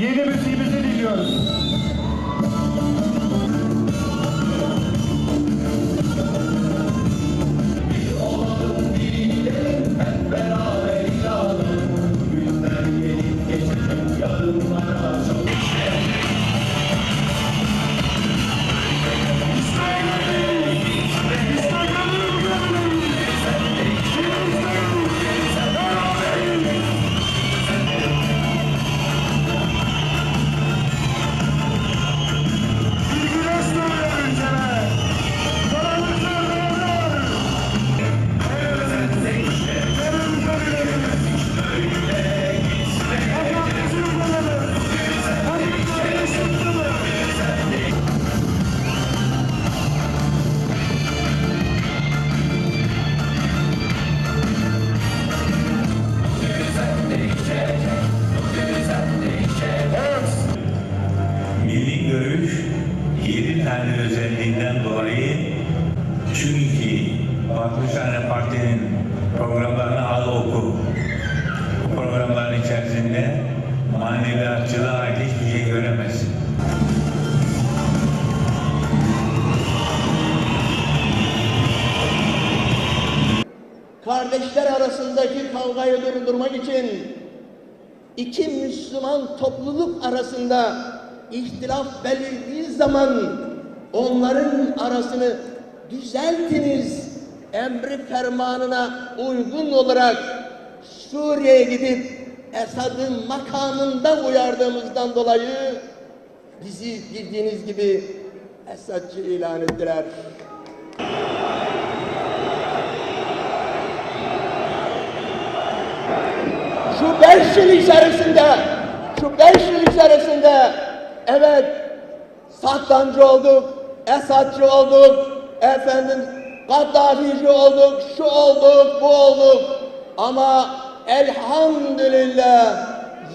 yeni müziğimizi dinliyoruz. Kardeşler arasındaki kavgayı durdurmak için iki Müslüman topluluk arasında ihtilaf belirdiği zaman onların arasını düzeltiniz emri fermanına uygun olarak Suriye'ye gidip Esad'ın makamında uyardığımızdan dolayı bizi bildiğiniz gibi Esadçı ilan ettiler. Şu beş yıl içerisinde, şu beş yıl içerisinde evet Saddancı olduk, Esadçı olduk, efendim Kaddafici olduk, şu olduk, bu olduk. Ama elhamdülillah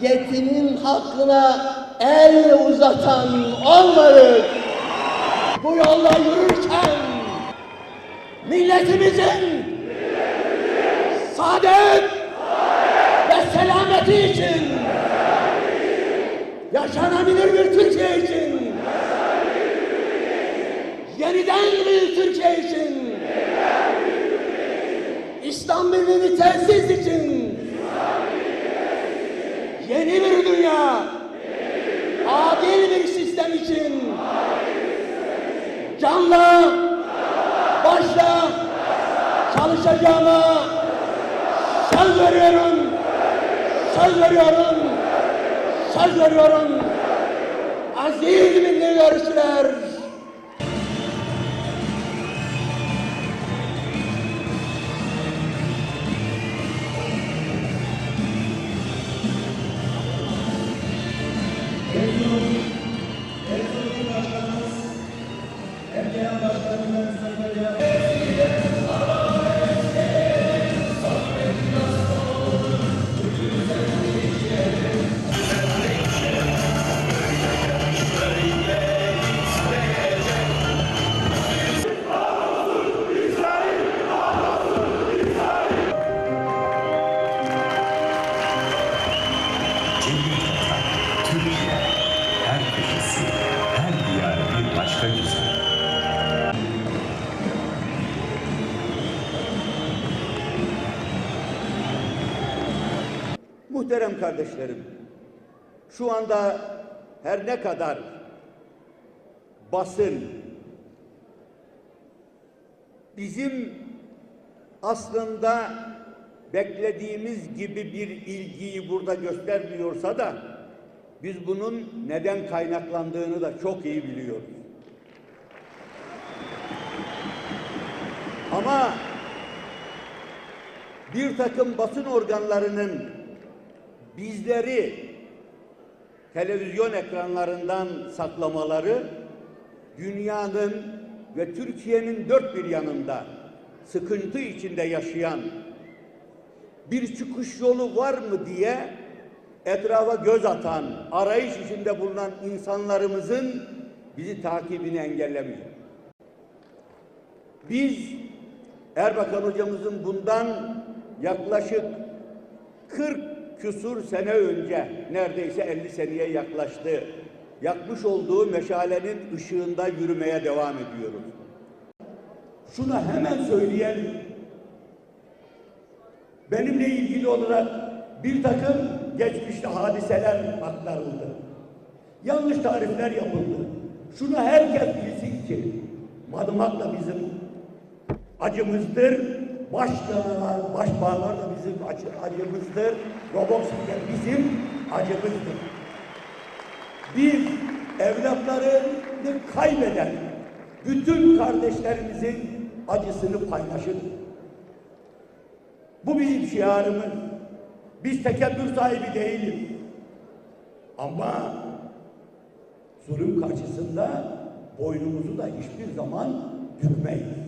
yetimin hakkına el uzatan olmadık. Bu yolda yürürken milletimizin saadet ve selameti için. Yaşanabilir bir Türkiye için. Yeniden bir Türkiye için. İslam birliğini tesis için. Yeni bir dünya. Adil bir sistem için. Canla başla çalışacağıma söz veriyorum söz veriyorum. Söz veriyorum. Aziz milli görüşler Muhterem kardeşlerim, şu anda her ne kadar basın bizim aslında beklediğimiz gibi bir ilgiyi burada göstermiyorsa da biz bunun neden kaynaklandığını da çok iyi biliyoruz. Ama bir takım basın organlarının bizleri televizyon ekranlarından saklamaları dünyanın ve Türkiye'nin dört bir yanında sıkıntı içinde yaşayan bir çıkış yolu var mı diye etrafa göz atan, arayış içinde bulunan insanlarımızın bizi takibini engellemiyor. Biz Erbakan hocamızın bundan yaklaşık 40 küsur sene önce, neredeyse 50 seneye yaklaştı. Yakmış olduğu meşalenin ışığında yürümeye devam ediyoruz. Şunu hemen söyleyelim. Benimle ilgili olarak bir takım geçmişte hadiseler aktarıldı. Yanlış tarifler yapıldı. Şunu herkes bilsin ki madımak da bizim acımızdır. Baş dağlar, baş bağlar da bizim acı, acımızdır. Roboksi de bizim acımızdır. Biz evlatlarını kaybeden bütün kardeşlerimizin acısını paylaşırız. Bu bizim şiarımız. Biz tekebbür sahibi değiliz. Ama zulüm karşısında boynumuzu da hiçbir zaman bükmeyiz.